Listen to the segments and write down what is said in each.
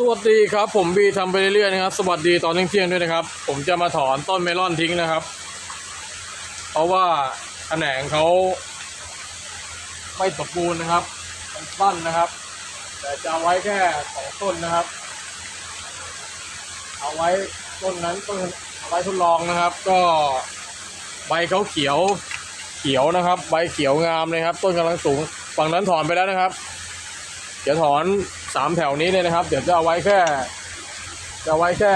สวัสดีครับผมบีทำไปเรื่อยๆนะครับสวัสดีตอนเที่ยงๆด้วยนะครับ ผมจะมาถอนต้นเมลอนทิ้งนะครับ เพราะว่าแขนงเขาไม่สมบูรณ์นะครับมันสั้นนะครับ แต่จะเอาไว้แค่สองต้นนะครับ เอาไว้ต้นนั้นต้นเอาไว้ทดลองนะครับ ก็ใบเขาเขียวเขียวนะครับ ใบเขียวงามเลยครับ ต้นกำลังสูงฝั่งนั้นถอนไปแล้วนะครับเดี๋ยวถอน สามแถวนี้เลยนะครับ เดี๋ยวจะเอาไว้แค่ จะไว้แค่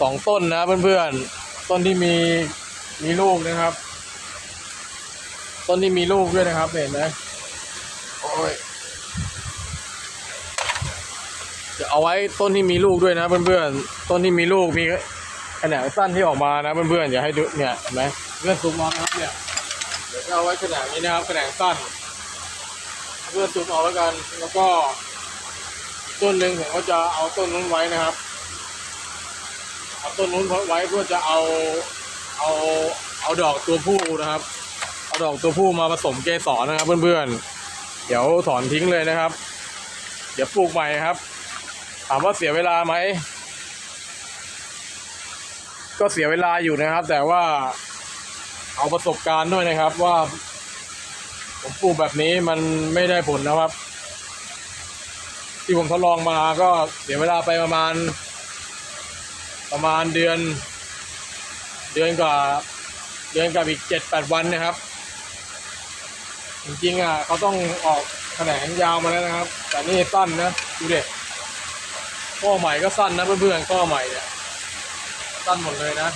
สองต้นนะเพื่อนๆ ต้นที่มีมีลูกนะครับ ต้นที่มีลูกด้วยนะครับ เห็นไหมโอ้ยจะเอาไว้ต้นที่มีลูกด้วยนะ เพื่อนๆ ต้นที่มีลูกมีขนาดสั้นที่ออกมานะเพื่อนๆอย่าให้ดูเนี่ยเห็นไหมเพื่อนซูมมองนะครับเนี่ยเดี๋ยวจะเอาไว้ขนาดนี้นะครับขนาดสั้น เพื่อนซูมเอาแล้วกันแล้วก็ ต้นหนึ่งผมก็จะเอาต้นนู้นไว้นะครับ เอาต้นนู้นไว้เพื่อจะเอาเอาเอาดอกตัวผู้นะครับ เอาดอกตัวผู้มาผสมเกสรนะครับ เพื่อนๆ เดี๋ยวถอนทิ้งเลยนะครับ เดี๋ยวปลูกใหม่ครับ ถามว่าเสียเวลาไหม ก็เสียเวลาอยู่นะครับ แต่ว่าเอาประสบการณ์ด้วยนะครับว่าผมปลูกแบบนี้มันไม่ได้ผลนะครับ ที่ผมทดลองมาก็เสียเวลาไปประมาณ ประมาณเดือน เดือนกว่าเดือนกับอีกเจ็ดแปดวันนะครับ จริงๆอะเขาต้องออกแขนงยาวมาแล้วนะครับ แต่นี่สั้นนะดูเด็กข้อใหม่ก็สั้นนะเพื่อนๆข้อใหม่เนี่ยสั้นหมดเลยนะ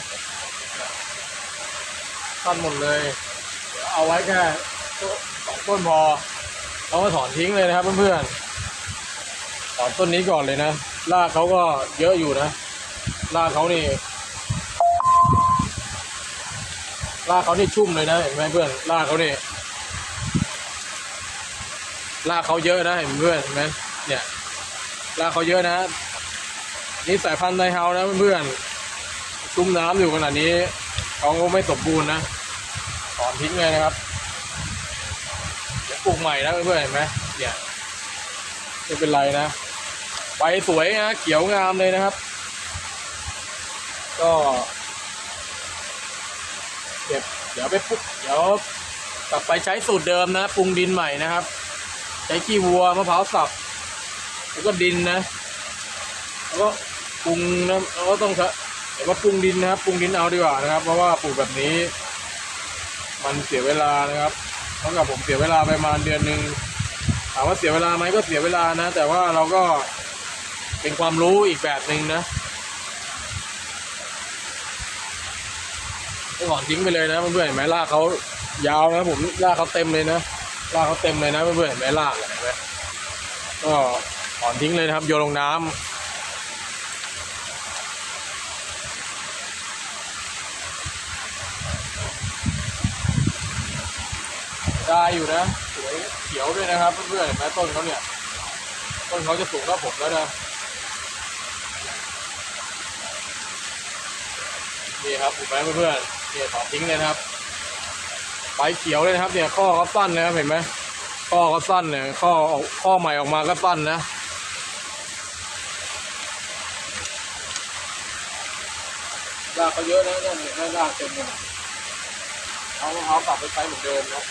สั้นหมดเลย เอาไว้แค่สองต้นพอเราก็ถอนทิ้งเลยนะครับเพื่อนๆ ถอนต้นนี้ก่อนเลยนะรากเขาก็เยอะอยู่นะรากเขานี่รากเขานี่ชุ่มเลยนะเห็นไหมเพื่อนรากเขานี่รากเขาเยอะนะเห็นเพื่อนเห็นไหมเนี่ยรากเขาเยอะนะ นี่สายพันธุ์ไทเฮานะเพื่อนชุ่มน้ำอยู่ขนาดนี้เขาก็ไม่สมบูรณ์นะถอนทิ้งเลยนะครับเดี๋ยวปลูกใหม่นะเพื่อนเห็นไหมเนี่ยไม่เป็นไรนะ ใบสวยนะเขียวงามเลยนะครับ ก็เก็บเดี๋ยวไปปลูกเดี๋ยวกลับไปใช้สูตรเดิมนะปรุงดินใหม่นะครับ ใช้ขี้วัวมะพร้าวสับแล้วก็ดินนะ แล้วก็ปรุงนะแล้วก็ต้องเดี๋ยวว่าปรุงดินนะครับปรุงดินเอาดีกว่านะครับ เพราะว่าปลูกแบบนี้ มันเสียเวลานะครับเท่ากับผมเสียเวลาไประมาณเดือนหนึ่งถามว่าเสียเวลาไหมก็เสียเวลานะ แต่ว่าเราก็ เป็นความรู้อีกแบบหนึ่งนะก็ถอนทิ้งไปเลยนะเพื่อนๆเห็นไหมรากเขายาวนะผมรากเขาเต็มเลยนะรากเขาเต็มเลยนะเพื่อนๆเห็นไหมรากเห็นไหมก็ถอนทิ้งเลยนะครับโยนลงน้ำได้อยู่นะสวยเขียวด้วยนะครับเพื่อนๆเห็นไหมต้นเขาเนี่ยต้นเขาจะสูงกว่าผมแล้วนะ นี่ครับเห็นไหมเพื่อนๆเนี่ยถอดทิ้งเลยนะครับใบเขียวเลยนะครับ เนี่ยข้อเขาสั้นนะครับเห็นไหมข้อเขาสั้นเนี่ยข้อออกข้อใหม่ออกมาก็สั้นนะรากเขาเยอะนะนั่นเนี่ยรากเต็มเลยเอาเอากลับไปใช้เหมือนเดิมนะ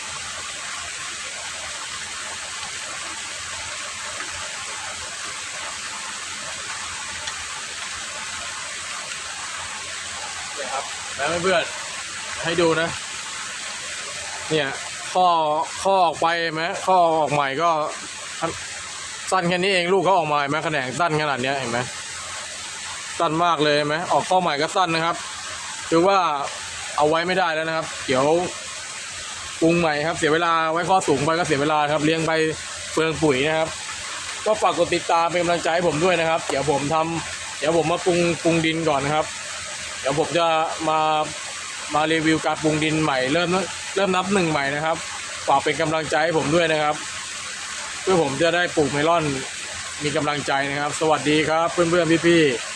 นี่ยครับแล้วเพื่อนๆให้ดูนะ เนี่ยข้อข้อออกไปไหมข้อออกใหม่ก็สั้นแค่นี้เองลูกเขาออกมาเห็นไหมแขนงสั้นขนาดเนี้ยเห็นไหมสั้นมากเลยไหมออกข้อใหม่ก็สั้นนะครับคือว่าเอาไว้ไม่ได้แล้วนะครับ เดี๋ยวปรุงใหม่ครับ เสียเวลาไว้ข้อสูงไปก็เสียเวลาครับเลี้ยงไปเปลืองปุ๋ยนะครับ ก็ฝากกดติดตามเป็นกำลังใจให้ผมด้วยนะครับ เดี๋ยวผมทำเดี๋ยวผมมาปรุงปรุงดินก่อนนะครับ เดี๋ยวผมจะมามารีวิวการปรุงดินใหม่เริ่มเริ่มนับหนึ่งใหม่นะครับฝากเป็นกำลังใจให้ผมด้วยนะครับ เพื่อผมจะได้ปลูกเมลอนมีกำลังใจนะครับ สวัสดีครับ เพื่อนๆพี่ๆ